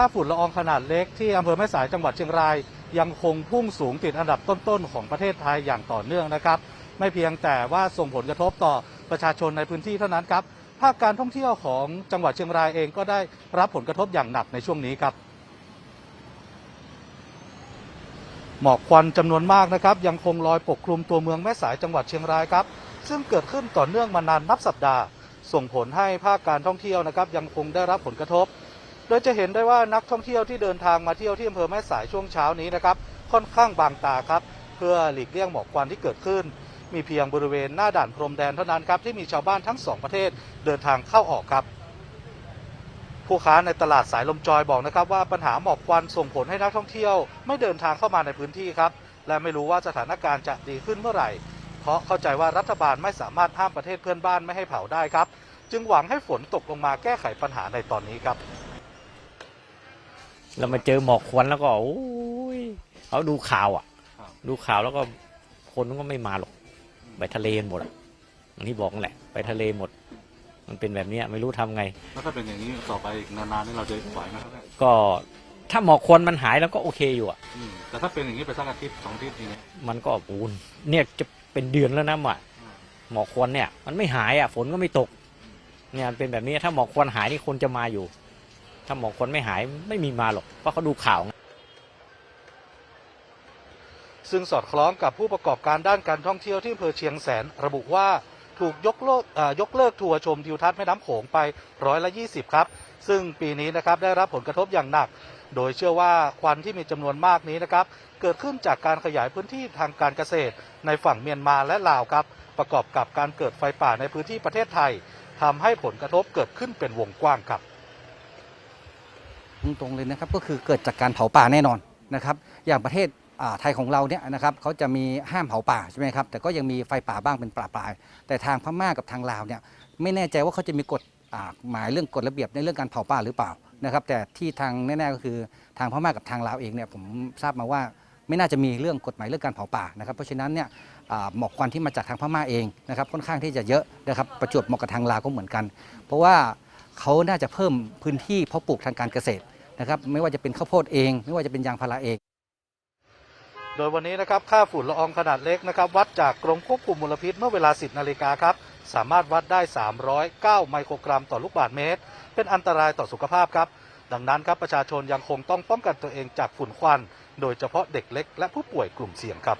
ค่าฝุ่นละอองขนาดเล็กที่อำเภอแม่สายจังหวัดเชียงราย ยังคงพุ่งสูงติดอันดับต้นๆของประเทศไทยอย่างต่อเนื่องนะครับ ไม่เพียงแต่ว่าส่งผลกระทบต่อประชาชนในพื้นที่เท่านั้นครับภาคการท่องเที่ยวของจังหวัดเชียงรายเองก็ได้รับผลกระทบอย่างหนักในช่วงนี้ครับ หมอกควันจำนวนมากนะครับ ยังคงลอยปกคลุมตัวเมืองแม่สายจังหวัดเชียงรายครับ ซึ่งเกิดขึ้นต่อเนื่องมานานนับสัปดาห์ ส่งผลให้ภาคการท่องเที่ยวนะครับ ยังคงได้รับผลกระทบ โดยจะเห็นได้ว่านักท่องเที่ยวที่เดินทางมาเที่ยวที่อำเภอแม่สายช่วงเช้านี้นะครับ ค่อนข้างบางตาครับ เพื่อหลีกเลี่ยงหมอกควันที่เกิดขึ้น มีเพียงบริเวณหน้าด่านพรมแดนเท่านั้นครับที่มีชาวบ้านทั้งสองประเทศเดินทางเข้าออกครับ ผู้ค้าในตลาดสายลมจอยบอกนะครับว่าปัญหาหมอกควันส่งผลให้นักท่องเที่ยว ไม่เดินทางเข้ามาในพื้นที่ครับ และไม่รู้ว่าสถานการณ์จะดีขึ้นเมื่อไหร่ เพราะเข้าใจว่ารัฐบาลไม่สามารถห้ามประเทศเพื่อนบ้านไม่ให้เผาได้ครับ จึงหวังให้ฝนตกลงมาแก้ไขปัญหาในตอนนี้ครับ เรามาเจอหมอกควันแล้วก็โอ้ยเขาดูข่าวอะครับดูข่าวแล้วก็คนก็ไม่มาหรอก ไปทะเลกันหมดอะอย่างที่บอกนั่นแหละ ไปทะเลหมด มันเป็นแบบเนี้ยไม่รู้ทำไงแล้วถ้าเป็นอย่างนี้ต่อไปอีกนานๆนี่เราจะไหวไหมครับก็ถ้าหมอกควันมันหายแล้วก็โอเคอยู่อะแต่ถ้าเป็นอย่างนี้ไปสักอาทิตย์สองอาทิตย์อย่างเงี้ยมันก็ปูนเนี่ยจะเป็นเดือนแล้วนะหมะหมอกควันเนี่ย มันไม่หายอะ ฝนก็ไม่ตก เนี่ยมันเป็นแบบนี้ถ้าหมอกควันหายนี่คนจะมาอยู่ ถ้าหมอกคนไม่หายไม่มีมาหรอก เพราะเขาดูข่าว ซึ่งสอดคล้องกับผู้ประกอบการด้านการท่องเที่ยวที่อำเภอเชียงแสน ระบุว่าถูกยกเลิกยกเลิกทัวร์ชมทิวทัศน์แม่น้ำโขงไปร้อยละ 20 ครับ ซึ่งปีนี้นะครับได้รับผลกระทบอย่างหนัก โดยเชื่อว่าควันที่มีจำนวนมากนี้นะครับ เกิดขึ้นจากการขยายพื้นที่ทางการเกษตร ในฝั่งเมียนมาและลาวครับ ประกอบกับการเกิดไฟป่าในพื้นที่ประเทศไทยทำให้ผลกระทบเกิดขึ้นเป็นวงกว้างครับ ตรงๆเลยนะครับก็คือเกิดจากการเผาป่าแน่นอนนะครับอย่างประเทศไทยของเราเนี่ยนะครับเขาจะมีห้ามเผาป่าใช่ไหมครับแต่ก็ยังมีไฟป่าบ้างเป็นปลาปลายแต่ทางพม่ากับทางลาวเนี่ยไม่แน่ใจว่าเขาจะมีกฎหมายเรื่องกฎระเบียบในเรื่องการเผาป่าหรือเปล่านะครับแต่ที่ทางแน่ๆก็คือทางพม่ากับทางลาวเองเนี่ยผมทราบมาว่าไม่น่าจะมีเรื่องกฎหมายเรื่องการเผาป่านะครับเพราะฉะนั้นเนี่ยหมอกควันที่มาจากทางพม่าเองนะครับค่อนข้างที่จะเยอะนะครับประจวบเหมาะกับทางลาวก็เหมือนกัน เพราะว่าเขาน่าจะเพิ่มพื้นที่เพาะปลูกทางการเกษตร นะครับไม่ว่าจะเป็นข้าวโพดเอง ไม่ว่าจะเป็นยางพาราเอง โดยวันนี้นะครับค่าฝุ่นละอองขนาดเล็กนะครับวัดจากกรมควบคุมมลพิษเมื่อเวลา 10นาฬิกาครับสามารถวัดได้ 309 ไมโครกรัมต่อลูกบาศก์เมตร เป็นอันตรายต่อสุขภาพครับ ดังนั้นครับประชาชนยังคงต้องป้องกันตัวเองจากฝุ่นควัน โดยเฉพาะเด็กเล็ก และผู้ป่วยกลุ่มเสี่ยงครับ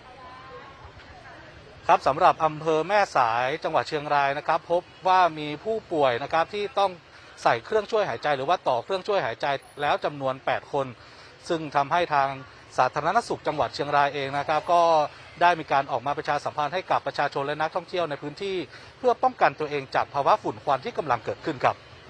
ครับสำหรับอำเภอแม่สายจังหวัดเชียงรายนะครับ พบว่ามีผู้ป่วยนะครับที่ต้อง ใส่เครื่องช่วยหายใจหรือว่าต่อเครื่องช่วยหายใจแล้วจำนวน 8 คน ซึ่งทำให้ทางสาธารณสุขจังหวัดเชียงรายเองนะครับ ก็ได้มีการออกมาประชาสัมพันธ์ให้กับประชาชนและนักท่องเที่ยวในพื้นที่ เพื่อป้องกันตัวเองจากภาวะฝุ่นควันที่กำลังเกิดขึ้นครับ